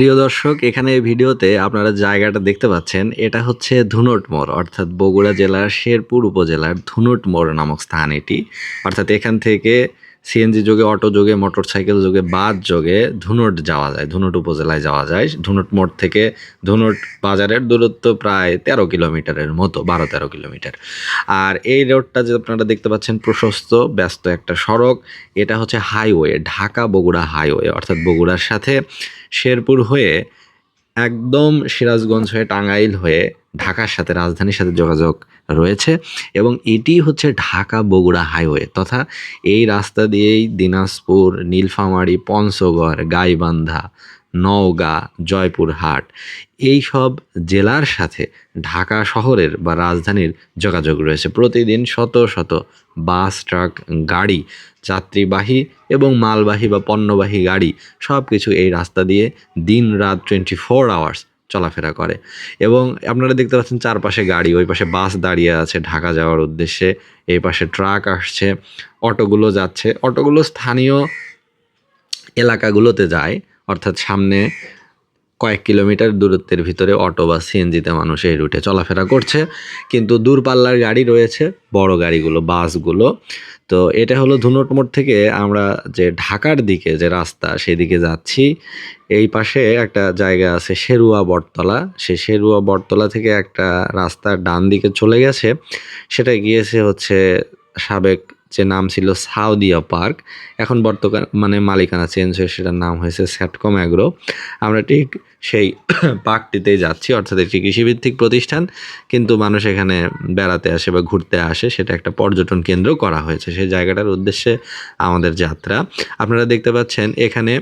প্রিয় দর্শক, এখানে এই ভিডিওতে আপনারা জায়গাটা দেখতে পাচ্ছেন। এটা হচ্ছে ধুনট মোড়, অর্থাৎ বগুড়া জেলার শেরপুর উপজেলার ধুনট মোড় নামক স্থান এটি। অর্থাৎ এখান থেকে সিএনজি যোগে অটো যোগে মোটর সাইকেল যোগে, বাস যোগে ধুনট যাওয়া যায়, ধুনট উপজেলায় যাওয়া যায়। ধুনট মোড় থেকে ধুনট বাজারের দূরত্ব প্রায় তেরো কিলোমিটারের মতো, বারো তেরো কিলোমিটার। আর এই রোডটা যে আপনারা দেখতে পাচ্ছেন, প্রশস্ত, ব্যস্ত একটা সড়ক। এটা হচ্ছে হাইওয়ে ঢাকা বগুড়া হাইওয়ে অর্থাৎ বগুড়ার সাথে শেরপুর হয়ে একদম সিরাজগঞ্জ হয়ে টাঙ্গাইল হয়ে ঢাকার সাথে, রাজধানীর সাথে যোগাযোগ রয়েছে এবং এটি হচ্ছে ঢাকা বগুড়া হাইওয়ে তথা এই রাস্তা দিয়েই দিনাজপুর, নীলফামারী, পঞ্চগড়, গাইবান্ধা, নওগাঁ, জয়পুরহাট এই সব জেলার সাথে ঢাকা শহরের বা রাজধানীর যোগাযোগ রয়েছে। প্রতিদিন শত শত বাস, ট্রাক, গাড়ি, যাত্রীবাহী এবং মালবাহী বা পণ্যবাহী গাড়ি সব কিছু এই রাস্তা দিয়ে দিন রাত টোয়েন্টি ফোর আওয়ার্স চলাফেরা করে। এবং আপনারা দেখতে পাচ্ছেন চারপাশে গাড়ি, ওই পাশে বাস দাঁড়িয়ে আছে ঢাকা যাওয়ার উদ্দেশ্যে। এই পাশে ট্রাক আসছে, অটোগুলো যাচ্ছে। অটোগুলো স্থানীয় এলাকাগুলোতে যায়, অর্থাৎ সামনে কয়েক কিলোমিটার দূরত্বের ভিতরে অটো বা সিএনজিতে মানুষ এই রুটে চলাফেরা করছে। কিন্তু দূরপাল্লার গাড়ি রয়েছে, বড় গাড়িগুলো, বাসগুলো। তো এটা হলো ধুনট মোড় থেকে আমরা যে ঢাকার দিকে যে রাস্তা, সেদিকে যাচ্ছি। এই পাশে একটা জায়গা আছে শেরুয়া বটতলা। সে শেরুয়া বটতলা থেকে একটা রাস্তা ডান দিকে চলে গেছে। সেটা গিয়েছে হচ্ছে সাবেক যে নাম ছিল সাউদিয়া পার্ক। এখন বর্তমান মানে মালিকানা চেঞ্জ হয়ে সেটার নাম হয়েছে স্যাটকম অ্যাগ্রো। আমরা ঠিক সেই পার্কটিতেই যাচ্ছি, অর্থাৎ একটি কৃষিভিত্তিক প্রতিষ্ঠান, কিন্তু মানুষ এখানে বেড়াতে আসে বা ঘুরতে আসে, সেটা একটা পর্যটন কেন্দ্র করা হয়েছে। সেই জায়গাটার উদ্দেশ্যে আমাদের যাত্রা। আপনারা দেখতে পাচ্ছেন, এখানে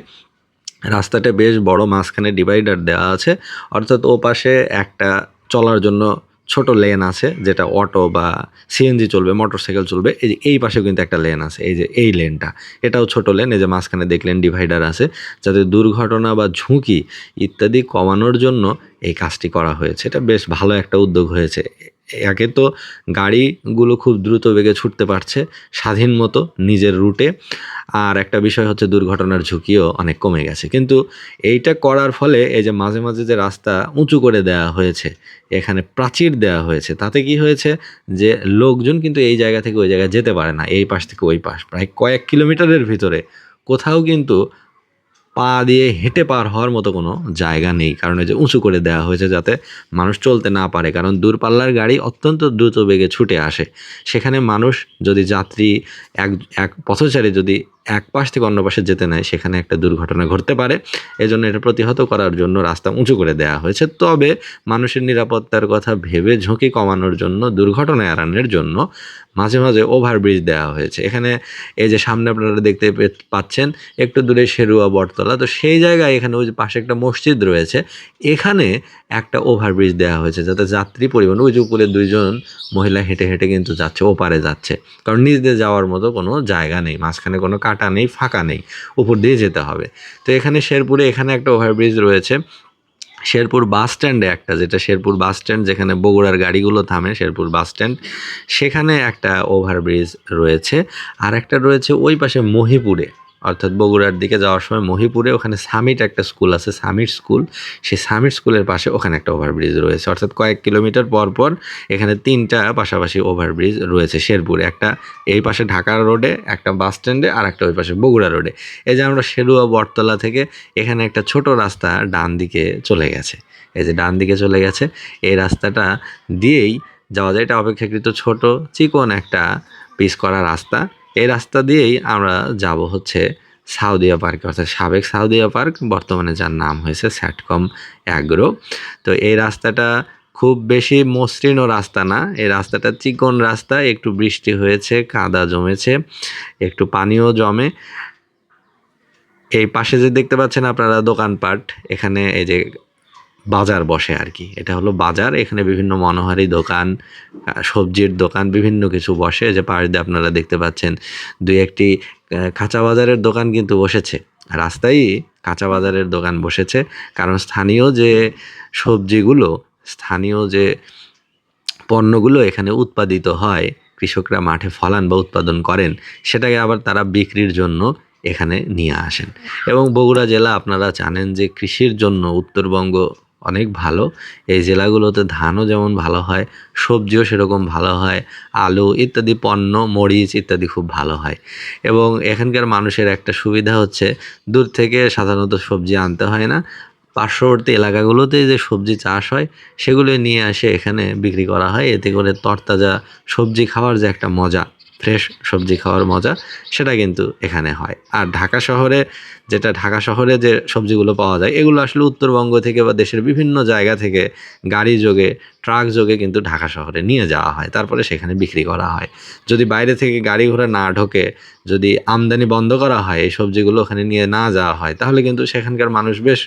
রাস্তাটা বেশ বড়, মাঝখানে ডিভাইডার দেওয়া আছে, অর্থাৎ ও পাশে একটা চলার জন্য ছোট লেন আছে যেটা অটো বা সিএনজি চলবে মোটর সাইকেল চলবে, এই যে এই পাশেও কিন্তু একটা লেন আছে, এই যে এই লেনটা। এটাও ছোট লেন, এই যে মাঝখানে দেখলেন ডিভাইডার আছে, যাতে দুর্ঘটনা বা ঝুঁকি ইত্যাদি কমানোর জন্য এই কাজটি করা হয়েছে। এটা বেশ ভালো একটা উদ্যোগ হয়েছে। একে তো গাড়িগুলো খুব দ্রুত বেগে ছুটতে পারছে স্বাধীন মতো নিজের রুটে আর একটা বিষয় হচ্ছে দুর্ঘটনার ঝুঁকিও অনেক কমে গেছে। কিন্তু এইটা করার ফলে এই যে মাঝে মাঝে যে রাস্তা উঁচু করে দেওয়া হয়েছে, এখানে প্রাচীর দেওয়া হয়েছে, তাতে কি হয়েছে যে লোকজন কিন্তু এই জায়গা থেকে ওই জায়গায় যেতে পারে না, এই পাশ থেকে ওই পাশ। প্রায় কয়েক কিলোমিটারের ভিতরে কোথাও কিন্তু পা দিয়ে হেঁটে পার হওয়ার মতো কোনো জায়গা নেই। কারণ এই যে উঁচু করে দেওয়া হয়েছে যাতে মানুষ চলতে না পারে। কারণ দূরপাল্লার গাড়ি অত্যন্ত দ্রুত বেগে ছুটে আসে। সেখানে মানুষ যদি যাত্রী, এক এক পথচারী যদি এক পাশ থেকে অন্য পাশে যেতে নেয়, সেখানে একটা দুর্ঘটনা ঘটতে পারে। এজন্য এটা প্রতিহত করার জন্য রাস্তা উঁচু করে দেওয়া হয়েছে। তবে মানুষের নিরাপত্তার কথা ভেবে ঝুঁকি কমানোর জন্য, দুর্ঘটনা এড়ানোর জন্য মাঝে মাঝে ওভারব্রিজ দেওয়া হয়েছে। এখানে এই যে সামনে আপনারা দেখতে পাচ্ছেন, একটু দূরে শেরুয়া বটতলা। তো সেই জায়গায় এখানে ওই পাশে একটা মসজিদ রয়েছে, এখানে একটা ওভারব্রিজ দেওয়া হয়েছে যাতে যাত্রী পরিবহন, ওই যে উপরে দুইজন মহিলা হেঁটে হেঁটে কিন্তু যাচ্ছে, ওপারে যাচ্ছে। কারণ দিয়ে যাওয়ার মতো কোনো জায়গা নেই, মাঝখানে কোনো কাটা নেই, ফাঁকা নেই। উপর দিয়ে যেতে হবে। তো এখানে শেরপুরে এখানে একটা ওভারব্রিজ রয়েছে। শেরপুর বাস স্ট্যান্ডে একটা, যেটা শেরপুর বাস স্ট্যান্ড, যেখানে বগুড়ার গাড়িগুলো থামে, শেরপুর বাস স্ট্যান্ড। সেখানে একটা ওভারব্রিজ রয়েছে। আর একটা রয়েছে ওই পাশে মহিপুরে। অর্থাৎ বগুড়ার দিকে যাওয়ার সময় মহিপুরে ওখানে সামিট একটা স্কুল আছে, সামিট স্কুল। সেই সামিট স্কুলের পাশে ওখানে একটা ওভারব্রিজ রয়েছে। অর্থাৎ কয়েক কিলোমিটার পর পর এখানে তিনটা পাশাপাশি ওভারব্রিজ রয়েছে শেরপুরে। একটা এই পাশে ঢাকা রোডে, একটা বাস স্ট্যান্ডে আর একটা ওই পাশে বগুড়া রোডে। এই যে আমরা শেরুয়া, বটতলা থেকে এখানে একটা ছোট রাস্তা ডান দিকে চলে গেছে। এই যে ডান দিকে চলে গেছে। এই রাস্তাটা দিয়েই যাওয়া যায়। এটা অপেক্ষাকৃত ছোট, চিকন একটা পিস করা রাস্তা। এই রাস্তা দিয়েই আমরা যাব হচ্ছে সাউদিয়া পার্কে, অর্থাৎ সাবেক সাউদিয়া পার্ক, বর্তমানে যার নাম হয়েছে স্যাটকম অ্যাগ্রো। তো এই রাস্তাটা খুব বেশি মসৃণও রাস্তা না, এই রাস্তাটা চিকন রাস্তা, একটু বৃষ্টি হয়েছে, কাদা জমেছে, একটু পানিও জমে। এই পাশে যে দেখতে পাচ্ছেন আপনারা দোকানপাট, এখানে এই যে বাজার বসে আর কি। এটা হলো বাজার, এখানে বিভিন্ন মনোহারি দোকান সবজির দোকান, বিভিন্ন কিছু বসে। যে পাশ দিয়ে আপনারা দেখতে পাচ্ছেন, দুই একটি কাঁচা বাজারের দোকান কিন্তু বসেছে। রাস্তায় কাঁচা বাজারের দোকান বসেছে। কারণ স্থানীয় যে সবজিগুলো, স্থানীয় যে পণ্যগুলো এখানে উৎপাদিত হয়, কৃষকরা মাঠে ফলান বা উৎপাদন করেন, সেটাকে আবার তারা বিক্রির জন্য এখানে নিয়ে আসেন। এবং বগুড়া জেলা আপনারা জানেন যে কৃষির জন্য উত্তরবঙ্গ অনেক ভালো। এই জেলাগুলোতে ধানও যেমন ভালো হয়, সবজিও সেরকম ভালো হয়, আলু ইত্যাদি, পণ্য, মরিচ ইত্যাদি খুব ভালো হয়। এবং এখানকার মানুষের একটা সুবিধা হচ্ছে, দূর থেকে সাধারণত সবজি আনতে হয় না। পার্শ্ববর্তী এলাকাগুলোতে যে সবজি চাষ হয়, সেগুলো নিয়ে আসে এখানে বিক্রি করা হয়। এতে করে তরতাজা সবজি খাওয়ার যে একটা মজা। ফ্রেশ সবজি খাওয়ার মজা, সেটা কিন্তু এখানে হয়। আর ঢাকা শহরে যেটা ঢাকা শহরে যে সবজিগুলো পাওয়া যায়, এগুলো আসলে উত্তরবঙ্গ থেকে বা দেশের বিভিন্ন জায়গা থেকে গাড়ি যোগে ট্রাক যোগে কিন্তু ঢাকা শহরে নিয়ে যাওয়া হয়, তারপরে সেখানে বিক্রি করা হয়। যদি বাইরে থেকে গাড়ি ঘোড়া না ঢোকে, যদি আমদানি বন্ধ করা হয়, এই সবজিগুলো ওখানে নিয়ে না যাওয়া হয়, তাহলে কিন্তু সেখানকার মানুষ বেশ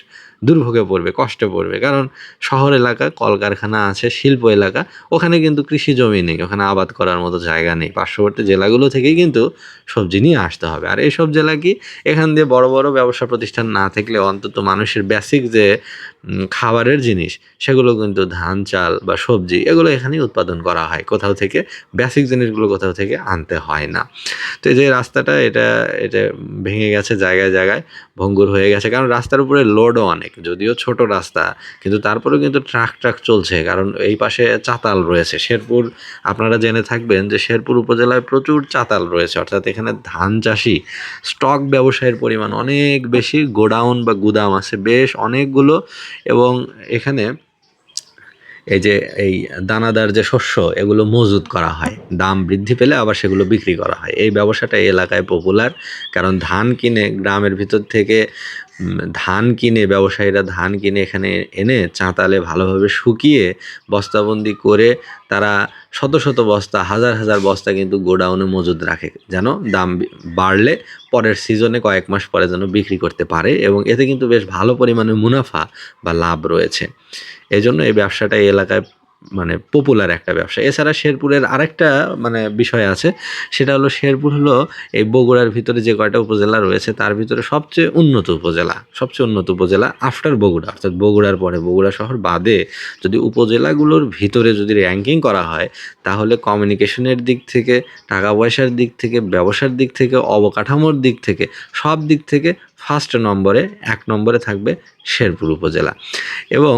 দুর্ভোগে পড়বে, কষ্টে পড়বে। কারণ শহর এলাকা, কলকারখানা আছে, শিল্প এলাকা, ওখানে কিন্তু কৃষি জমি নেই, ওখানে আবাদ করার মতো জায়গা নেই। পার্শ্ববর্তী জেলাগুলো থেকেই কিন্তু সবজি নিয়ে আসতে হবে। আর এইসব জেলা কি, এখান দিয়ে বড় বড় ব্যবসা প্রতিষ্ঠান না থাকলে অন্তত মানুষের বেসিক যে খাবারের জিনিস, সেগুলো কিন্তু ধান, চাল বা সবজি, এগুলো এখানেই উৎপাদন করা হয়। কোথাও থেকে বেসিক জিনিসগুলো কোথাও থেকে আনতে হয় না। তো এই যে রাস্তাটা, এটা এটা ভেঙে গেছে জায়গায় জায়গায়, ভঙ্গুর হয়ে গেছে। কারণ রাস্তার উপরে লোডও অনেক, যদিও ছোট রাস্তা, কিন্তু তারপরেও কিন্তু ট্রাক ট্রাক চলছে। কারণ এই পাশে চাতাল রয়েছে। শেরপুর, আপনারা জেনে থাকবেন যে শেরপুর উপজেলায় প্রচুর চাতাল রয়েছে। অর্থাৎ এখানে ধান চাষি স্টক ব্যবসায়ের পরিমাণ অনেক বেশি, গোডাউন বা গুদাম আছে বেশ অনেকগুলো এবং এখানে এই যে, এই দানাদার যে শস্য, এগুলো মজুত করা হয়। দাম বৃদ্ধি পেলে আবার সেগুলো বিক্রি করা হয়। এই ব্যবসাটা এই এলাকায় পপুলার কারণ ধান কিনে, গ্রামের ভিতর থেকে ধান কিনে, ব্যবসায়ীরা ধান কিনে এখানে এনে চাঁতালে ভালোভাবে শুকিয়ে বস্তাবন্দি করে তারা শত শত বস্তা, হাজার হাজার বস্তা কিন্তু গোডাউনে মজুদ রাখে, যেন দাম বাড়লে পরের সিজনে কয়েক মাস পরে যেন বিক্রি করতে পারে এবং এতে কিন্তু বেশ ভালো পরিমাণে মুনাফা বা লাভ রয়েছে। এই জন্য এই ব্যবসাটা এই এলাকায় মানে পপুলার একটা ব্যবসা। এছাড়া শেরপুরের আরেকটা মানে বিষয় আছে, সেটা হলো শেরপুর হলো এই বগুড়ার ভিতরে যে কয়টা উপজেলা রয়েছে, তার ভিতরে সবচেয়ে উন্নত উপজেলা, সবচেয়ে উন্নত উপজেলা আফটার বগুড়া। অর্থাৎ বগুড়ার পরে বগুড়া শহর বাদে যদি উপজেলাগুলোর ভিতরে যদি র্যাঙ্কিং করা হয়, তাহলে কমিউনিকেশনের দিক থেকে, টাকা পয়সার দিক থেকে, ব্যবসার দিক থেকে, অবকাঠামোর দিক থেকে, সব দিক থেকে ফার্স্ট নম্বরে, এক নম্বরে থাকবে শেরপুর উপজেলা। এবং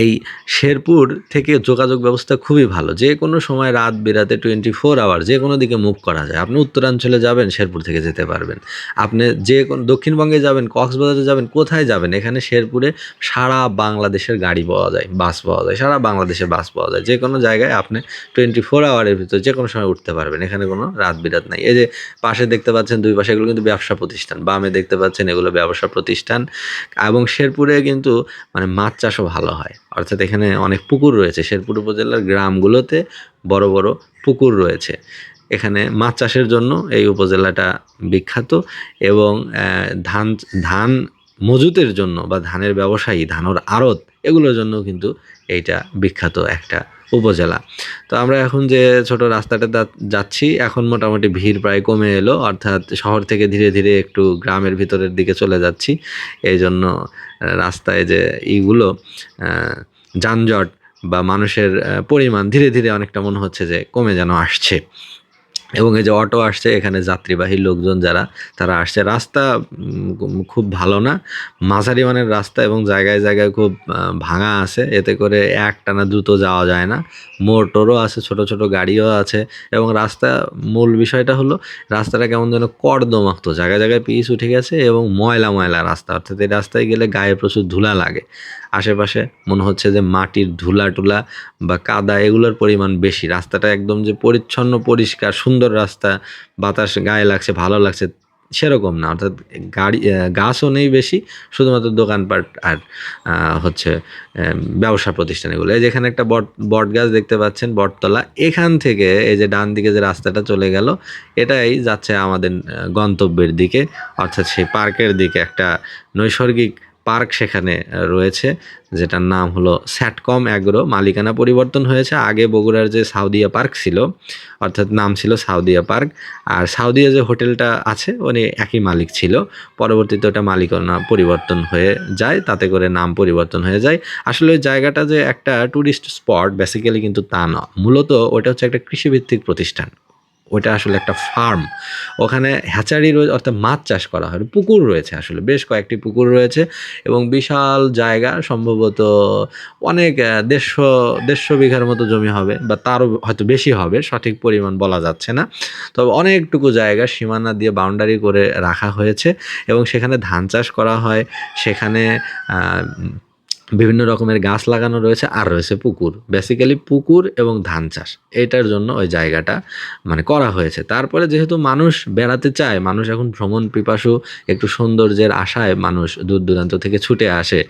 এই শেরপুর থেকে যোগাযোগ ব্যবস্থা খুবই ভালো। যে কোনো সময় রাত বিরাতে টোয়েন্টি ফোর আওয়ার যে কোনো দিকে মুভ করা যায়। আপনি উত্তরাঞ্চলে যাবেন, শেরপুর থেকে যেতে পারবেন। আপনি যে কোনো, দক্ষিণবঙ্গে যাবেন, কক্সবাজারে যাবেন, কোথায় যাবেন, এখানে শেরপুরে সারা বাংলাদেশের গাড়ি পাওয়া যায় বাস পাওয়া যায়, সারা বাংলাদেশের বাস পাওয়া যায়। যে কোনো জায়গায় আপনি টোয়েন্টি ফোর আওয়ারের ভিতরে যে কোনো সময় উঠতে পারবেন, এখানে কোনো রাত বিরাত নাই। এই যে পাশে দেখতে পাচ্ছেন দুই পাশে এগুলো কিন্তু ব্যবসা প্রতিষ্ঠান, বামে দেখতে পাচ্ছেন এগুলো ব্যবসা প্রতিষ্ঠান এবং শেরপুরে কিন্তু মানে মাছ চাষও ভালো হয়। অর্থাৎ এখানে অনেক পুকুর রয়েছে। শেরপুর উপজেলার গ্রামগুলোতে বড় বড় পুকুর রয়েছে। এখানে মাছ চাষের জন্য এই উপজেলাটা বিখ্যাত এবং ধান ধান মজুতের জন্য বা ধানের ব্যবসায়ী, ধানের আড়ত এগুলোর জন্য কিন্তু এইটা বিখ্যাত একটা উপজেলা। তো আমরা এখন যে ছোট রাস্তাটা যাচ্ছি, এখন মোটামুটি ভিড় প্রায় কমে এলো। অর্থাৎ শহর থেকে ধীরে ধীরে একটু গ্রামের ভিতরের দিকে চলে যাচ্ছি। এই জন্য রাস্তায় যে ইগুলো যানজট বা মানুষের পরিমাণ ধীরে ধীরে অনেকটা মনে হচ্ছে যে কমে যেন আসছে। এবং এই যে অটো আসছে, এখানে যাত্রীবাহী লোকজন যারা, তারা আসছে। রাস্তা খুব ভালো না। মাঝারি মানের রাস্তা এবং জায়গায় জায়গায় খুব ভাঙা আছে। এতে করে এক টানা দ্রুত যাওয়া যায় না। মোটরও আছে, ছোট ছোট গাড়িও আছে এবং রাস্তা, মূল বিষয়টা হলো, রাস্তাটা কেমন যেন কর্দমাক্ত। জায়গায় জায়গায় পিচ উঠে গেছে এবং ময়লা ময়লা রাস্তা। অর্থাৎ এই রাস্তায় গেলে গায়ে প্রচুর ধুলা লাগে। আশেপাশে মনে হচ্ছে যে মাটির ধুলা টুলা বা কাদা এগুলোর পরিমাণ বেশি। রাস্তাটা একদম যে পরিচ্ছন্ন, পরিষ্কার, সুন্দর রাস্তা, বাতাস গায়ে লাগছে, ভালো লাগছে, সেরকম না। অর্থাৎ গাড়ি গাছও নেই বেশি, শুধুমাত্র দোকানপাট আর হচ্ছে ব্যবসা প্রতিষ্ঠান এগুলো। এই যেখানে একটা বট বট গাছ দেখতে পাচ্ছেন, বটতলা। এখান থেকে এই যে ডান দিকে যে রাস্তাটা চলে গেল, এটাই যাচ্ছে আমাদের গন্তব্যের দিকে। অর্থাৎ সেই পার্কের দিকে একটা নৈসর্গিক পার্ক সেখানে রয়েছে, যেটার নাম হলো স্যাটকম অ্যাগ্রো। মালিকানা পরিবর্তন হয়েছে, আগে বগুড়ার যে সাউদিয়া পার্ক ছিল, অর্থাৎ নাম ছিল সাউদিয়া পার্ক। আর সাউদিয়া যে হোটেলটা আছে উনি একই মালিক ছিল। পরবর্তীতে ওটা মালিকানা পরিবর্তন হয়ে যায়, তাতে করে নাম পরিবর্তন হয়ে যায়। আসলে ওই জায়গাটা যে একটা ট্যুরিস্ট স্পট বেসিক্যালি কিন্তু তা না। মূলত ওটা হচ্ছে একটা কৃষিভিত্তিক প্রতিষ্ঠান। ওটা আসলে একটা ফার্ম। ওখানে হ্যাচারি রয়েছে অর্থাৎ মাছ চাষ করা হয়। পুকুর রয়েছে আসলে, বেশ কয়েকটি পুকুর রয়েছে এবং বিশাল জায়গা, সম্ভবত অনেক দেড়শো দেড়শো বিঘার মতো জমি হবে বা তারও হয়তো বেশি হবে, সঠিক পরিমাণ বলা যাচ্ছে না। তবে অনেকটুকু জায়গা সীমানা দিয়ে বাউন্ডারি করে রাখা হয়েছে এবং সেখানে ধান চাষ করা হয়। সেখানে বিভিন্ন রকমের গাছ লাগানো রয়েছে আর রয়েছে পুকুর। বেসিক্যালি পুকুর এবং ধান চাষ। এটার জন্য ওই জায়গাটা মানে করা হয়েছে। তারপরে যেহেতু মানুষ বেড়াতে চায়, মানুষ এখন ভ্রমণ পিপাসু, একটু সৌন্দর্যের আশায় মানুষ দূর দূরান্ত থেকে ছুটে আসে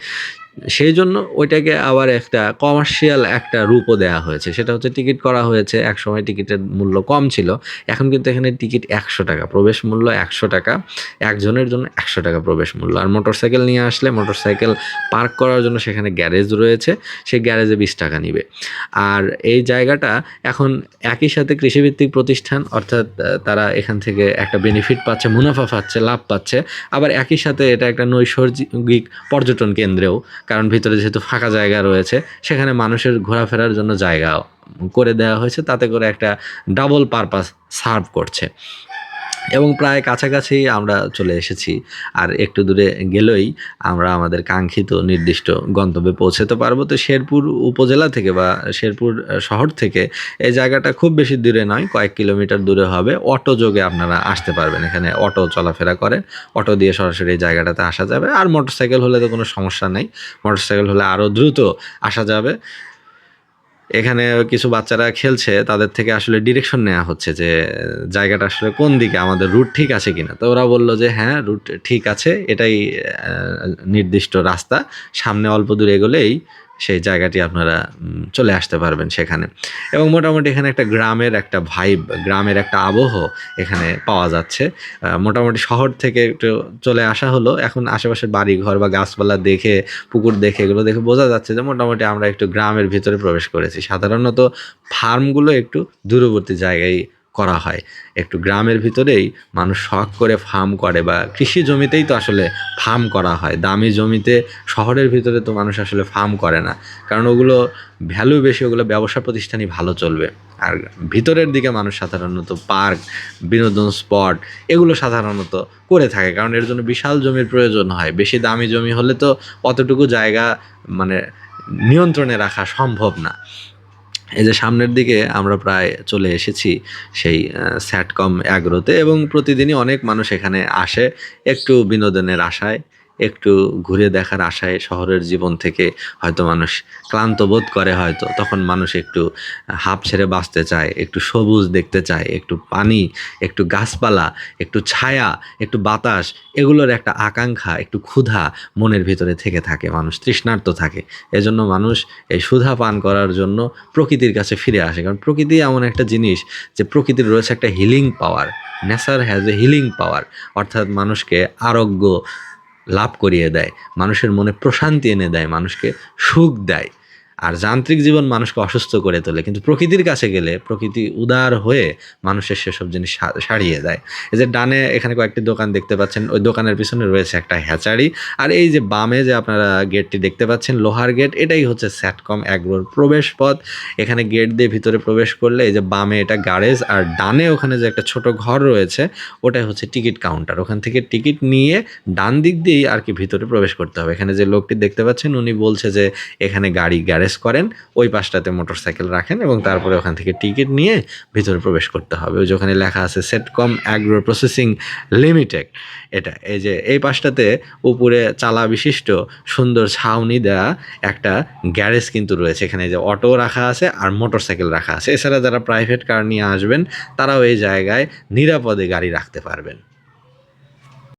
সেই জন্য ওইটাকে আবার একটা কমার্শিয়াল একটা রূপও দেওয়া হয়েছে। সেটা হচ্ছে টিকিট করা হয়েছে এক সময় টিকিটের মূল্য কম ছিল। এখন কিন্তু এখানে টিকিট একশো টাকা, প্রবেশ মূল্য একশো টাকা, একজনের জন্য একশো টাকা প্রবেশ মূল্য। আর মোটরসাইকেল নিয়ে আসলে মোটরসাইকেল পার্ক করার জন্য সেখানে গ্যারেজ রয়েছে সেই গ্যারেজে বিশ টাকা নিবে। আর এই জায়গাটা এখন একই সাথে কৃষিভিত্তিক প্রতিষ্ঠান, অর্থাৎ তারা এখান থেকে একটা বেনিফিট পাচ্ছে, মুনাফা পাচ্ছে, লাভ পাচ্ছে। আবার একই সাথে এটা একটা নৈসর্গিক পর্যটন কেন্দ্রেও কারণ ভিতরে যেহেতু ফাঁকা জায়গা রয়েছে, সেখানে মানুষের ঘোরাফেরার জন্য জায়গা করে দেওয়া হয়েছে, তাতে করে একটা ডাবল পারপাস সার্ভ করছে। এবং প্রায় কাছাকাছি আমরা চলে এসেছি। আর একটু দূরে গেলেই আমরা আমাদের কাঙ্ক্ষিত নির্দিষ্ট গন্তব্যে পৌঁছাতে পারব। তো শেরপুর উপজেলা থেকে বা শেরপুর শহর থেকে এই জায়গাটা খুব বেশি দূরে নয়, কয়েক কিলোমিটার দূরে হবে। অটো যোগে আপনারা আসতে পারবেন। এখানে অটো চলাফেরা করে অটো দিয়ে সরাসরি এই জায়গাটাতে আসা যাবে। আর মোটরসাইকেল হলে তো কোনো সমস্যা নেই। মোটরসাইকেল হলে আরও দ্রুত আসা যাবে। এখানে কিছু বাচ্চারা খেলছে, তাদের থেকে আসলে ডিরেকশন নেওয়া হচ্ছে যে, জায়গাটা আসলে কোন দিকে, আমাদের রুট ঠিক আছে কিনা। তো ওরা বলল যে হ্যাঁ রুট ঠিক আছে, এটাই নির্দিষ্ট রাস্তা। সামনে অল্প দূরে এগোলেই সেই জায়গাটি আপনারা চলে আসতে পারবেন সেখানে। এবং মোটামুটি এখানে একটা গ্রামের একটা ভাইব গ্রামের একটা আবহ এখানে পাওয়া যাচ্ছে। মোটামুটি শহর থেকে একটু চলে আসা হলো। এখন আশেপাশের বাড়ি ঘর বা গাছপালা দেখে, পুকুর দেখে এগুলো দেখে বোঝা যাচ্ছে যে মোটামুটি আমরা একটু গ্রামের ভিতরে প্রবেশ করেছি। সাধারণত ফার্মগুলো একটু দূরবর্তী জায়গায় করা হয়। একটু গ্রামের ভিতরেই মানুষ শখ করে ফার্ম করে বা কৃষি জমিতেই তো আসলে ফার্ম করা হয়। দামি জমিতে শহরের ভিতরে তো মানুষ আসলে ফার্ম করে না। কারণ ওগুলো ভ্যালু বেশি, ওগুলো ব্যবসা প্রতিষ্ঠানই ভালো চলবে। আর ভিতরের দিকে মানুষ সাধারণত পার্ক বিনোদন স্পট এগুলো সাধারণত করে থাকে। কারণ এর জন্য বিশাল জমির প্রয়োজন হয়। বেশি দামি জমি হলে তো অতটুকু জায়গা মানে নিয়ন্ত্রণে রাখা সম্ভব না। এই যে সামনের দিকে আমরা প্রায় চলে এসেছি সেই স্যাটকম অ্যাগ্রোতে এবং প্রতিদিনই অনেক মানুষ এখানে আসে একটু বিনোদনের আশায়। একটু ঘুরে দেখার আশায় শহরের জীবন থেকে হয়তো মানুষ ক্লান্ত বোধ করে হয়তো। তখন মানুষ একটু হাঁপ ছেড়ে বাঁচতে চায়, একটু সবুজ দেখতে চায়, একটু পানি, একটু গাছপালা, একটু ছায়া, একটু বাতাস, এগুলোর একটা আকাঙ্ক্ষা, একটু ক্ষুধা মনের ভিতরে থেকে থাকে, মানুষ তৃষ্ণার্ত থাকে। এজন্য মানুষ এই সুধা পান করার জন্য প্রকৃতির কাছে ফিরে আসে। কারণ প্রকৃতি এমন একটা জিনিস যে প্রকৃতির রয়েছে একটা healing power nature has a healing power অর্থাৎ মানুষকে আরোগ্য লাভ করিয়ে দেয় মানুষের মনে প্রশান্তি এনে দেয় মানুষকে সুখ দেয়। আর যান্ত্রিক জীবন মানুষকে অসুস্থ করে তোলে। কিন্তু প্রকৃতির কাছে গেলে প্রকৃতি উদার হয়ে মানুষের সেসব জিনিস সারিয়ে দেয়। এই যে ডানে এখানে কয়েকটি দোকান দেখতে পাচ্ছেন, ওই দোকানের পিছনে রয়েছে একটা হ্যাচারি। আর এই যে বামে যে আপনারা গেটটি দেখতে পাচ্ছেন, লোহার গেট, এটাই হচ্ছে স্যাটকম অ্যাগ্রোর প্রবেশ পথ। এখানে গেট দিয়ে ভিতরে প্রবেশ করলে এই যে বামে এটা গ্যারেজ, আর ডানে ওখানে যে একটা ছোট ঘর রয়েছে, ওটাই হচ্ছে টিকিট কাউন্টার। ওখান থেকে টিকিট নিয়ে ডান দিক দিয়েই আর কি ভিতরে প্রবেশ করতে হবে। এখানে যে লোকটি দেখতে পাচ্ছেন, উনি বলছে যে এখানে গাড়ি, গ্যারেজ করেন, ওই পাশটাতে মোটরসাইকেল রাখেন এবং তারপরে ওখান থেকে টিকিট নিয়ে ভিতরে প্রবেশ করতে হবে। ওই যে ওখানে লেখা আছে সেটকম অ্যাগ্রো প্রসেসিং লিমিটেড এটা, এই যে এই পাশটাতে উপরে চালা বিশিষ্ট সুন্দর ছাউনি দেওয়া একটা গ্যারেজ কিন্তু রয়েছে। এখানে যে অটো রাখা আছে আর মোটরসাইকেল রাখা আছে। এছাড়া যারা প্রাইভেট কার নিয়ে আসবেন, তারাও এই জায়গায় নিরাপদে গাড়ি রাখতে পারবেন।